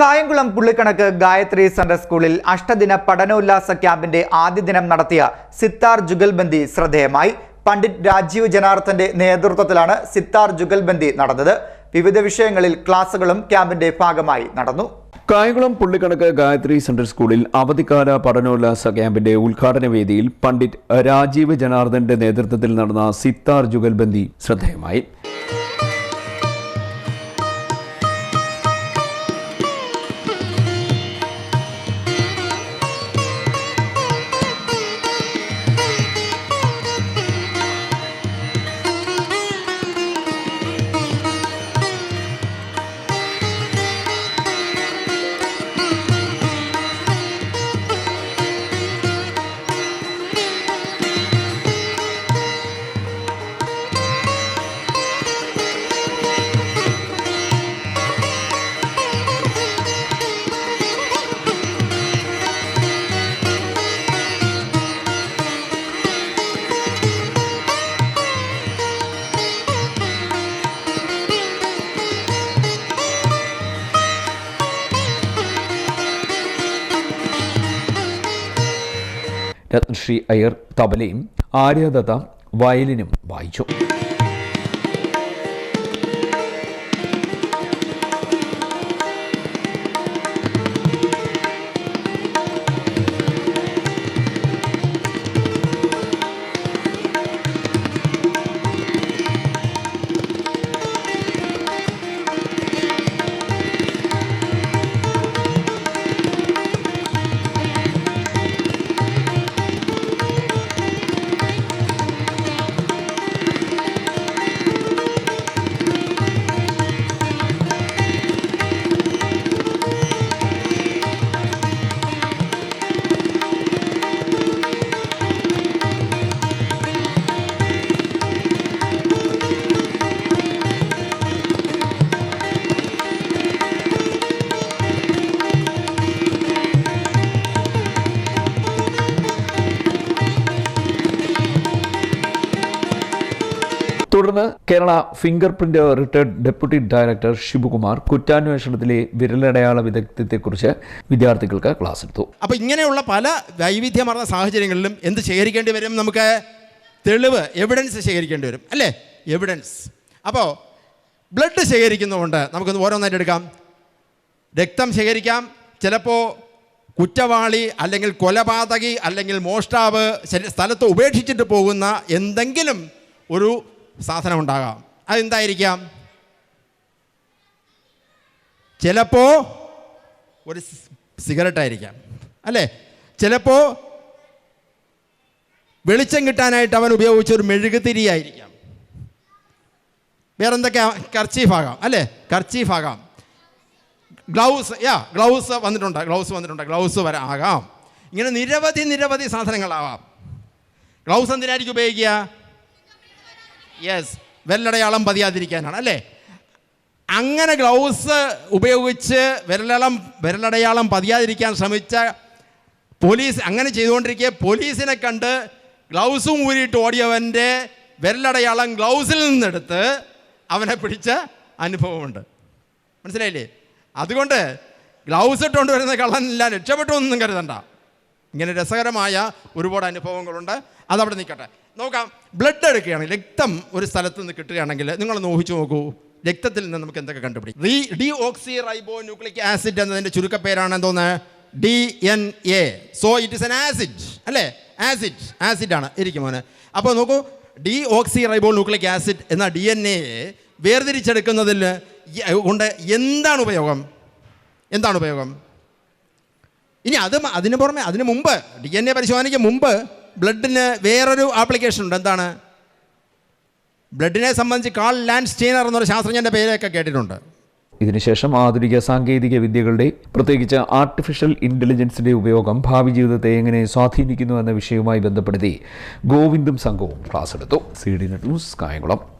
കായംകുളം പുള്ളിക്കണക്ക് Gayathri central സ്കൂളിൽ അഷ്ടദിന പഠനോല്ലാസ ക്യാമ്പിന്റെ ആദ്യ ദിനം നടത്തിയ സിത്താർ ജുഗൽബന്ദി ശ്രദ്ധേയമായി. പണ്ഡിറ്റ് രാജീവ് ജനാർദ്ദന്റെ നേതൃത്വത്തിലാണ് സിത്താർ ജുഗൽബന്ദി നടന്നത്. വിവിധ വിഷയങ്ങളിൽ ക്ലാസുകളും ക്യാമ്പിന്റെ ഭാഗമായി നടന്നു. കായംകുളം പുള്ളിക്കണക്ക് ഗായത്രി സെൻട്രൽ സ്കൂളിൽ അവധിക്കാല പഠനോല്ലാസ ക്യാമ്പിന്റെ ഉദ്ഘാടന വേദിയിൽ പണ്ഡിറ്റ് രാജീവ് ജനാർദ്ദന്റെ നേതൃത്വത്തിൽ നടന്ന സിത്താർ ജുഗൽബന്ദി ശ്രദ്ധേയമായി. രത്നശ്രീ അയ്യർ തബലയും ആര്യദത്ത വയലിനും വായിച്ചു. തുടർന്ന് Kerala finger print retired deputy director Sivakumar കുറ്റാന്വേഷണത്തിലെ വിരലടയാള വിദഗ്ധത്തെക്കുറിച്ച് വിദ്യാർത്ഥികൾക്ക് ക്ലാസ് എടുത്തു. അപ്പോൾ ഇങ്ങനെയുള്ള പല വൈവിധ്യമാർന്ന സാഹചര്യങ്ങളിലും എന്ത് ശേഖരിക്കേണ്ടി വരും? നമുക്ക് തെളിവ് എവിഡൻസ് ശേഖരിക്കേണ്ടി വരും അല്ലേ? എവിഡൻസ് അപ്പോൾ ബ്ലഡ് ശേഖരിക്കുന്നതുകൊണ്ട് നമുക്കൊന്ന് ഓരോന്നായിട്ട് എടുക്കാം. രക്തം ശേഖരിക്കാം. ചിലപ്പോൾ കുറ്റവാളി അല്ലെങ്കിൽ കൊലപാതകി അല്ലെങ്കിൽ മോഷ്ടാവ് സ്ഥലത്ത് ഉപേക്ഷിച്ചിട്ട് പോകുന്ന എന്തെങ്കിലും ഒരു സാധനം ഉണ്ടാകാം അതെന്തായിരിക്കാം? ചിലപ്പോൾ ഒരു സിഗരറ്റ് ആയിരിക്കാം അല്ലേ? ചിലപ്പോൾ വെളിച്ചം കിട്ടാനായിട്ട് അവൻ ഉപയോഗിച്ച ഒരു മെഴുകുതിരിയായിരിക്കാം. വേറെന്തൊക്കെയാ കർച്ചീഫ് ആകാം അല്ലേ? കർച്ചീഫ് ആകാം. ഗ്ലൗസ് യാ ഗ്ലൗസ് വന്നിട്ടുണ്ട് ഗ്ലൗസ് വന്നിട്ടുണ്ട് ഗ്ലൗസ് വരെ ആകാം. ഇങ്ങനെ നിരവധി നിരവധി സാധനങ്ങളാവാം. ഗ്ലൗസ് എന്തിനായിരിക്കും ഉപയോഗിക്കുക? യെസ് വെല്ലടയാളം പതിയാതിരിക്കാനാണ് അല്ലേ? അങ്ങനെ ഗ്ലൗസ് ഉപയോഗിച്ച് വിരലടം വിരലടയാളം പതിയാതിരിക്കാൻ ശ്രമിച്ച പോലീസ് അങ്ങനെ ചെയ്തുകൊണ്ടിരിക്കെ പോലീസിനെ കണ്ട് ഗ്ലൗസും ഊരിയിട്ട് ഓടിയവന്റെ വിരലടയാളം ഗ്ലൗസിൽ നിന്നെടുത്ത് അവനെ പിടിച്ച അനുഭവമുണ്ട്. മനസ്സിലായില്ലേ? അതുകൊണ്ട് ഗ്ലൗസ് ഇട്ടുകൊണ്ട് വരുന്ന കള്ളനില്ല രക്ഷപ്പെട്ടു എന്നും കരുതണ്ട. ഇങ്ങനെ രസകരമായ ഒരുപാട് അനുഭവങ്ങളുണ്ട്. അതവിടെ നിൽക്കട്ടെ. നോക്കാം. ബ്ലഡ് എടുക്കുകയാണ്. രക്തം ഒരു സ്ഥലത്ത് നിന്ന് കിട്ടുകയാണെങ്കിൽ നിങ്ങൾ ഊഹിച്ചു നോക്കൂ. രക്തത്തിൽ നിന്ന് നമുക്ക് എന്തൊക്കെ കണ്ടുപിടിക്കും? D deoxyribonucleic acid എന്നതിന്റെ ചുരുക്കപ്പേരാണ് എന്തോന്ന് D N A so it is N acid അല്ലേ ആസിഡ് ആസിഡാണ് ഇരിക്കും മോനെ. അപ്പോൾ നോക്കൂ. Deoxyribonucleic acid എന്ന ഡി എൻ എ വേർതിരിച്ചെടുക്കുന്നതിൽ കൊണ്ട് എന്താണ് ഉപയോഗം? എന്താണ് ഉപയോഗം? ഇനി അത് അതിന് പുറമെ അതിന് മുമ്പ് ഡി എൻ എ പരിശോധനയ്ക്ക് മുമ്പ് ബ്ലഡിന് വേറൊരു ആപ്ലിക്കേഷൻ ഉണ്ട്. എന്താണ്? ബ്ലഡിനെ സംബന്ധിച്ച് കാൾ ലാൻഡ് സ്റ്റീനർ എന്നൊരു ശാസ്ത്രജ്ഞന്റെ പേരൊക്കെ കേട്ടിട്ടുണ്ട്. ഇതിനുശേഷം ആധുനിക സാങ്കേതിക വിദ്യകളുടെ പ്രത്യേകിച്ച് ആർട്ടിഫിഷ്യൽ ഇന്റലിജൻസിന്റെ ഉപയോഗം ഭാവി ജീവിതത്തെ എങ്ങനെ സ്വാധീനിക്കുന്നു എന്ന വിഷയവുമായി ബന്ധപ്പെടുത്തി ഗോവിന്ദും സംഘവും ക്ലാസ് എടുത്തു. C D news Kayamkulam.